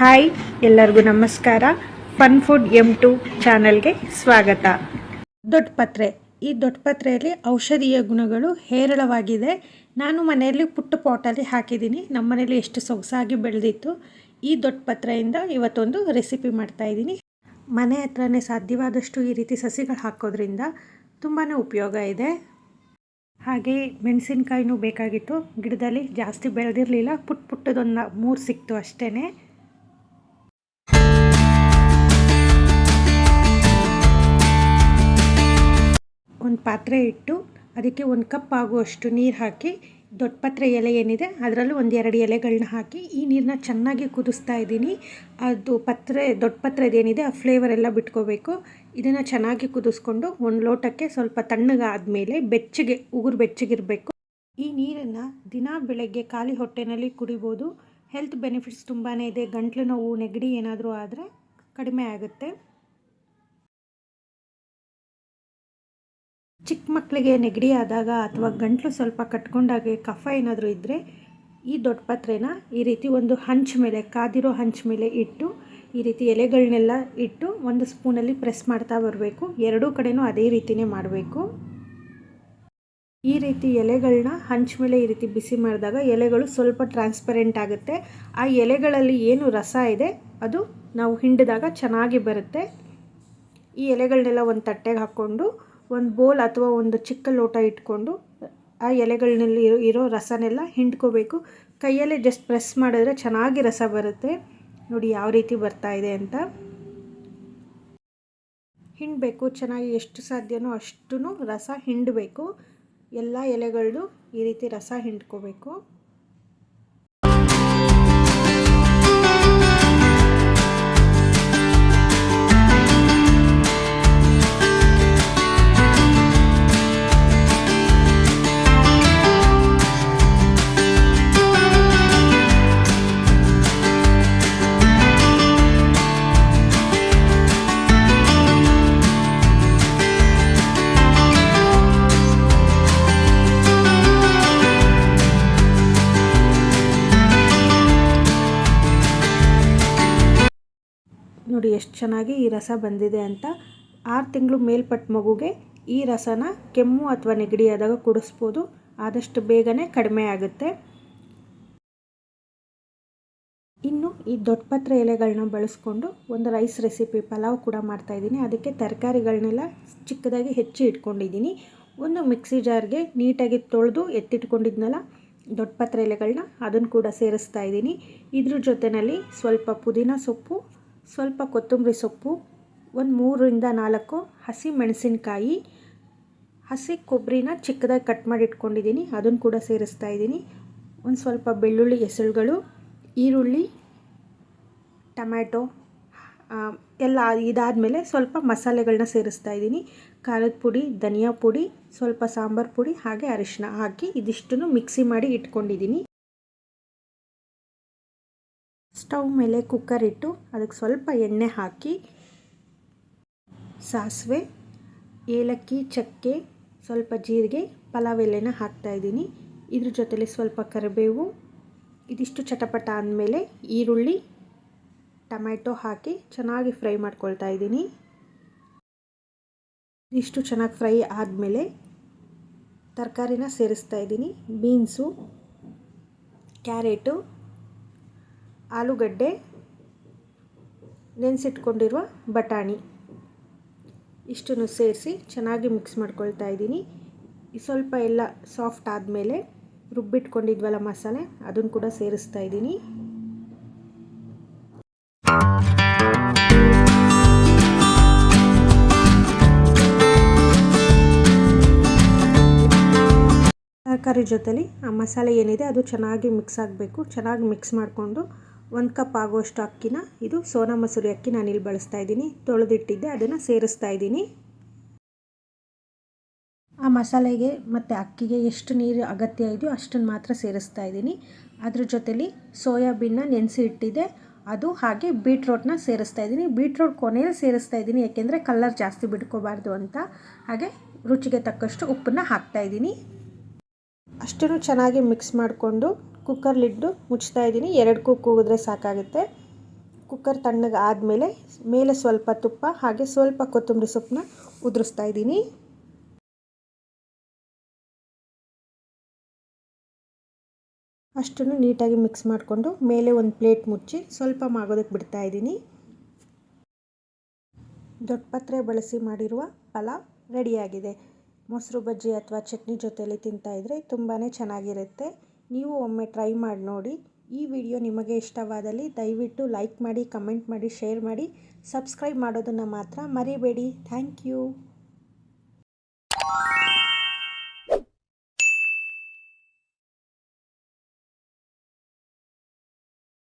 Hi, ಎಲ್ಲರಿಗೂ ನಮಸ್ಕಾರ. Fun food M to ಚಾನಲ್ಗೆ ಸ್ವಾಗತ. ದೊಡ್ಡಪತ್ರೆ ಈ ದೊಡ್ಡಪತ್ರೆಯಲ್ಲಿ ಔಷಧೀಯ ಗುಣಗಳು ಹೇರಳವಾಗಿದೆ. ನಾನು ಮನೆಯಲ್ಲಿ ಪುಟ್ಟ ಪಾಟಲ್ಲಿ ಹಾಕಿದ್ದೀನಿ. ನಮ್ಮ ಮನೆಯಲ್ಲಿ ಎಷ್ಟು ಸೊಗಸಾಗಿ ಬೆಳೆದಿತ್ತು. ಈ ದೊಡ್ಡಪತ್ರೆಯಿಂದ ಇವತ್ತೊಂದು ರೆಸಿಪಿ ಮಾಡ್ತಾಯಿದ್ದೀನಿ ಮನೆ ಹತ್ರನೇ ಸಾಧ್ಯವಾದಷ್ಟು ಈ ರೀತಿ ಸಸಿಗಳು ಹಾಕೋದ್ರಿಂದ ತುಂಬಾ ಉಪಯೋಗ ಇದೆ. ಹಾಗೆ ಮೆಣಸಿನ್ಕಾಯಿನೂ ಬೇಕಾಗಿತ್ತು. ಗಿಡದಲ್ಲಿ ಜಾಸ್ತಿ ಬೆಳೆದಿರಲಿಲ್ಲ. ಪುಟ್ಟ ಪುಟ್ಟದೊಂದು ಮೂರು ಸಿಕ್ತು ಅಷ್ಟೇ ಒಂದು ಪಾತ್ರೆ ಇಟ್ಟು ಅದಕ್ಕೆ ಒಂದು ಕಪ್ ಆಗುವಷ್ಟು ನೀರು ಹಾಕಿ, ದೊಡ್ಡ ಪತ್ರೆ ಎಲೆ ಏನಿದೆ ಅದರಲ್ಲೂ ಒಂದು ಎರಡು ಎಲೆಗಳನ್ನ ಹಾಕಿ, ಈ ನೀರನ್ನ ಚೆನ್ನಾಗಿ ಕುದಿಸ್ತಾ ಇದ್ದೀನಿ. ಅದು ಪತ್ರೆ, ದೊಡ್ಡ ಪತ್ರೆದೇನಿದೆ ಆ ಫ್ಲೇವರ್ ಎಲ್ಲ ಬಿಟ್ಕೋಬೇಕು. ಇದನ್ನು ಚೆನ್ನಾಗಿ ಕುದಿಸ್ಕೊಂಡು ಒಂದು ಲೋಟಕ್ಕೆ ಸ್ವಲ್ಪ ತಣ್ಣಗಾದಮೇಲೆ ಬೆಚ್ಚಗೆ, ಉಗುರು ಬೆಚ್ಚಗಿರಬೇಕು. ಈ ನೀರನ್ನು ದಿನ ಬೆಳಗ್ಗೆ ಖಾಲಿ ಹೊಟ್ಟೆನಲ್ಲಿ ಕುಡಿಬೋದು. ಹೆಲ್ತ್ ಬೆನಿಫಿಟ್ಸ್ ತುಂಬಾ ಇದೆ. ಗಂಟ್ಲು ನೋವು, ನೆಗಡಿ ಏನಾದರೂ ಆದರೆ ಕಡಿಮೆ ಆಗುತ್ತೆ. ಚಿಕ್ಕ ಮಕ್ಕಳಿಗೆ ನೆಗಡಿ ಆದಾಗ ಅಥವಾ ಗಂಟ್ಲು ಸ್ವಲ್ಪ ಕಟ್ಕೊಂಡಾಗೆ ಕಫ ಏನಾದರೂ ಇದ್ದರೆ ಈ ದೊಡ್ಡ ಪಾತ್ರೆನ ಈ ರೀತಿ ಒಂದು ಹಂಚ್ ಮೇಲೆ, ಕಾದಿರೋ ಹಂಚ್ ಮೇಲೆ ಇಟ್ಟು ಈ ರೀತಿ ಎಲೆಗಳನ್ನೆಲ್ಲ ಇಟ್ಟು ಒಂದು ಸ್ಪೂನಲ್ಲಿ ಪ್ರೆಸ್ ಮಾಡ್ತಾ ಬರಬೇಕು. ಎರಡೂ ಕಡೆನೂ ಅದೇ ರೀತಿಯೇ ಮಾಡಬೇಕು. ಈ ರೀತಿ ಎಲೆಗಳನ್ನ ಹಂಚ್ ಮೇಲೆ ಈ ರೀತಿ ಬಿಸಿ ಮಾಡಿದಾಗ ಎಲೆಗಳು ಸ್ವಲ್ಪ ಟ್ರಾನ್ಸ್ಪರೆಂಟ್ ಆಗುತ್ತೆ. ಆ ಎಲೆಗಳಲ್ಲಿ ಏನು ರಸ ಇದೆ, ಅದು ನಾವು ಹಿಂಡಿದಾಗ ಚೆನ್ನಾಗಿ ಬರುತ್ತೆ. ಈ ಎಲೆಗಳನ್ನೆಲ್ಲ ಒಂದು ತಟ್ಟೆಗೆ ಹಾಕ್ಕೊಂಡು ಒಂದು ಬೋಲ್ ಅಥವಾ ಒಂದು ಚಿಕ್ಕ ಲೋಟ ಇಟ್ಕೊಂಡು ಆ ಎಲೆಗಳಲ್ಲಿ ಇರೋ ರಸನೆಲ್ಲ ಹಿಂಡ್ಕೋಬೇಕು. ಕೈಯಲ್ಲೇ ಜಸ್ಟ್ ಪ್ರೆಸ್ ಮಾಡಿದ್ರೆ ಚೆನ್ನಾಗಿ ರಸ ಬರುತ್ತೆ. ನೋಡಿ ಯಾವ ರೀತಿ ಬರ್ತಾ ಇದೆ ಅಂತ. ಹಿಂಡಬೇಕು. ಚೆನ್ನಾಗಿ ಎಷ್ಟು ಸಾಧ್ಯನೋ ಅಷ್ಟು ರಸ ಹಿಂಡಬೇಕು. ಎಲ್ಲ ಎಲೆಗಳು ಈ ರೀತಿ ರಸ ಹಿಂಡ್ಕೋಬೇಕು. ನೋಡಿ ಎಷ್ಟು ಚೆನ್ನಾಗಿ ಈ ರಸ ಬಂದಿದೆ ಅಂತ. ಆರು ತಿಂಗಳು ಮೇಲ್ಪಟ್ಟ ಮಗುಗೆ ಈ ರಸನ ಕೆಮ್ಮು ಅಥವಾ ನೆಗಡಿ ಆದಾಗ ಕುಡಿಸ್ಬೋದು. ಆದಷ್ಟು ಬೇಗನೆ ಕಡಿಮೆ ಆಗುತ್ತೆ. ಇನ್ನು ಈ ದೊಡ್ಡಪತ್ರೆ ಎಲೆಗಳನ್ನ ಬಳಸ್ಕೊಂಡು ಒಂದು ರೈಸ್ ರೆಸಿಪಿ ಪಲಾವ್ ಕೂಡ ಮಾಡ್ತಾಯಿದ್ದೀನಿ ಅದಕ್ಕೆ ತರಕಾರಿಗಳನ್ನೆಲ್ಲ ಚಿಕ್ಕದಾಗಿ ಹೆಚ್ಚಿ ಇಟ್ಕೊಂಡಿದ್ದೀನಿ. ಒಂದು ಮಿಕ್ಸಿ ಜಾರ್ಗೆ ನೀಟಾಗಿ ತೊಳೆದು ಎತ್ತಿಟ್ಕೊಂಡಿದ್ನಲ್ಲ ದೊಡ್ಡಪತ್ರೆ ಎಲೆಗಳನ್ನ ಅದನ್ನು ಕೂಡ ಸೇರಿಸ್ತಾ ಇದ್ದೀನಿ. ಇದ್ರ ಜೊತೆಯಲ್ಲಿ ಸ್ವಲ್ಪ ಪುದೀನ ಸೊಪ್ಪು ಸ್ವಲ್ಪ ಕೊತ್ತಂಬರಿ ಸೊಪ್ಪು, ಒಂದು ಮೂರರಿಂದ ನಾಲ್ಕು ಹಸಿ ಮೆಣಸಿನಕಾಯಿ, ಹಸಿ ಕೊಬ್ಬರಿನ ಚಿಕ್ಕದಾಗಿ ಕಟ್ ಮಾಡಿ ಇಟ್ಕೊಂಡಿದ್ದೀನಿ, ಅದನ್ನು ಕೂಡ ಸೇರಿಸ್ತಾ ಇದ್ದೀನಿ. ಒಂದು ಸ್ವಲ್ಪ ಬೆಳ್ಳುಳ್ಳಿ ಹೆಸರುಗಳು, ಈರುಳ್ಳಿ, ಟೊಮ್ಯಾಟೊ ಎಲ್ಲ ಇದಾದಮೇಲೆ ಸ್ವಲ್ಪ ಮಸಾಲೆಗಳನ್ನ ಸೇರಿಸ್ತಾ ಇದ್ದೀನಿ. ಖಾರದ ಪುಡಿ, ಧನಿಯಾ ಪುಡಿ, ಸ್ವಲ್ಪ ಸಾಂಬಾರು ಪುಡಿ, ಹಾಗೆ ಅರಿಶಿನ ಹಾಕಿ ಇದಿಷ್ಟನ್ನು ಮಿಕ್ಸಿ ಮಾಡಿ ಇಟ್ಕೊಂಡಿದ್ದೀನಿ. ಸ್ಟವ್ ಮೇಲೆ ಕುಕ್ಕರ್ ಇಟ್ಟು ಅದಕ್ಕೆ ಸ್ವಲ್ಪ ಎಣ್ಣೆ ಹಾಕಿ, ಸಾಸಿವೆ, ಏಲಕ್ಕಿ, ಚಕ್ಕೆ, ಸ್ವಲ್ಪ ಜೀರಿಗೆ, ಪಲಾವ್ ಎಲೆನ ಹಾಕ್ತಾಯಿದ್ದೀನಿ ಇದ್ರ ಜೊತೆಲಿ ಸ್ವಲ್ಪ ಕರಿಬೇವು, ಇದಿಷ್ಟು ಚಟಪಟ ಅಂದಮೇಲೆ ಈರುಳ್ಳಿ ಟೊಮೆಟೊ ಹಾಕಿ ಚೆನ್ನಾಗಿ ಫ್ರೈ ಮಾಡ್ಕೊಳ್ತಾ ಇದ್ದೀನಿ. ಇದಿಷ್ಟು ಚೆನ್ನಾಗಿ ಫ್ರೈ ಆದಮೇಲೆ ತರಕಾರಿನ ಸೇರಿಸ್ತಾ ಇದ್ದೀನಿ. ಬೀನ್ಸು, ಕ್ಯಾರೆಟು ಆಲೂಗಡ್ಡೆ, ನೆನೆಸಿಟ್ಕೊಂಡಿರುವ ಬಟಾಣಿ. ಇಷ್ಟನ್ನು ಸೇರಿಸಿ ಚೆನ್ನಾಗಿ ಮಿಕ್ಸ್ ಮಾಡ್ಕೊಳ್ತಾ ಇದ್ದೀನಿ. ಸ್ವಲ್ಪ ಎಲ್ಲ ಸಾಫ್ಟ್ ಆದಮೇಲೆ ರುಬ್ಬಿಟ್ಕೊಂಡಿದ್ವಲ್ಲ ಮಸಾಲೆ, ಅದನ್ನು ಕೂಡ ಸೇರಿಸ್ತಾ ಇದ್ದೀನಿ. ತರಕಾರಿ ಜೊತೆಲಿ ಆ ಮಸಾಲೆ ಏನಿದೆ ಅದು ಚೆನ್ನಾಗಿ ಮಿಕ್ಸ್ ಆಗಬೇಕು, ಚೆನ್ನಾಗಿ ಮಿಕ್ಸ್ ಮಾಡಿಕೊಂಡು ಒಂದು ಕಪ್ ಆಗುವಷ್ಟು ಅಕ್ಕಿನ, ಇದು ಸೋನಾ ಮಸೂರಿ ಅಕ್ಕಿ ನಾನು ಇಲ್ಲಿ ಬಳಸ್ತಾ ಇದ್ದೀನಿ. ತೊಳೆದಿಟ್ಟಿದ್ದೆ, ಅದನ್ನು ಸೇರಿಸ್ತಾ ಇದ್ದೀನಿ. ಆ ಮಸಾಲೆಗೆ ಮತ್ತು ಅಕ್ಕಿಗೆ ಎಷ್ಟು ನೀರು ಅಗತ್ಯ ಇದೆಯೋ ಅಷ್ಟನ್ನು ಮಾತ್ರ ಸೇರಿಸ್ತಾ ಇದ್ದೀನಿ. ಅದ್ರ ಜೊತೆಲಿ ಸೋಯಾಬೀನ್ನ ನೆನೆಸಿ ಇಟ್ಟಿದ್ದೆ. ಅದು ಹಾಗೆ ಬೀಟ್ರೋಟ್ನ ಸೇರಿಸ್ತಾ ಇದ್ದೀನಿ. ಬೀಟ್ರೋಟ್ ಕೊನೆಯಲ್ಲಿ ಸೇರಿಸ್ತಾ ಇದ್ದೀನಿ, ಯಾಕೆಂದರೆ ಕಲರ್ ಜಾಸ್ತಿ ಬಿಟ್ಕೋಬಾರ್ದು ಅಂತ. ಹಾಗೆ ರುಚಿಗೆ ತಕ್ಕಷ್ಟು ಉಪ್ಪನ್ನು ಹಾಕ್ತಾ ಇದ್ದೀನಿ. ಅಷ್ಟನ್ನು ಚೆನ್ನಾಗಿ ಮಿಕ್ಸ್ ಮಾಡಿಕೊಂಡು ಕುಕ್ಕರ್ ಲಿಡ್ಡು ಮುಚ್ತಾ ಇದ್ದೀನಿ. ಎರಡು ಕುಕ್ ಕೂಗಿದ್ರೆ ಸಾಕಾಗುತ್ತೆ. ಕುಕ್ಕರ್ ತಣ್ಣಗೆ ಆದಮೇಲೆ ಮೇಲೆ ಸ್ವಲ್ಪ ತುಪ್ಪ ಹಾಗೆ ಸ್ವಲ್ಪ ಕೊತ್ತಂಬರಿ ಸೊಪ್ಪನ್ನ ಉದುರಿಸ್ತಾ ಇದ್ದೀನಿ. ಅಷ್ಟನ್ನು ನೀಟಾಗಿ ಮಿಕ್ಸ್ ಮಾಡಿಕೊಂಡು ಮೇಲೆ ಒಂದು ಪ್ಲೇಟ್ ಮುಚ್ಚಿ ಸ್ವಲ್ಪ ಮಾಗೋದಕ್ಕೆ ಬಿಡ್ತಾ ಇದ್ದೀನಿ. ದೊಡ್ಡಪತ್ರೆ ಬಳಸಿ ಮಾಡಿರುವ ಪಲಾವ್ ರೆಡಿಯಾಗಿದೆ. ಮೊಸರು ಬಜ್ಜಿ ಅಥವಾ ಚಟ್ನಿ ಜೊತೆಯಲ್ಲಿ ತಿಂತಾಯಿದ್ರೆ ತುಂಬಾ ಚೆನ್ನಾಗಿರುತ್ತೆ. ನೀವು ಒಮ್ಮೆ ಟ್ರೈ ಮಾಡಿ ನೋಡಿ. ಈ ವಿಡಿಯೋ ನಿಮಗೆ ಇಷ್ಟವಾದಲ್ಲಿ ದಯವಿಟ್ಟು ಲೈಕ್ ಮಾಡಿ, ಕಮೆಂಟ್ ಮಾಡಿ, ಶೇರ್ ಮಾಡಿ. ಸಬ್ಸ್ಕ್ರೈಬ್ ಮಾಡೋದನ್ನು ಮಾತ್ರ ಮರಿಬೇಡಿ. Thank you.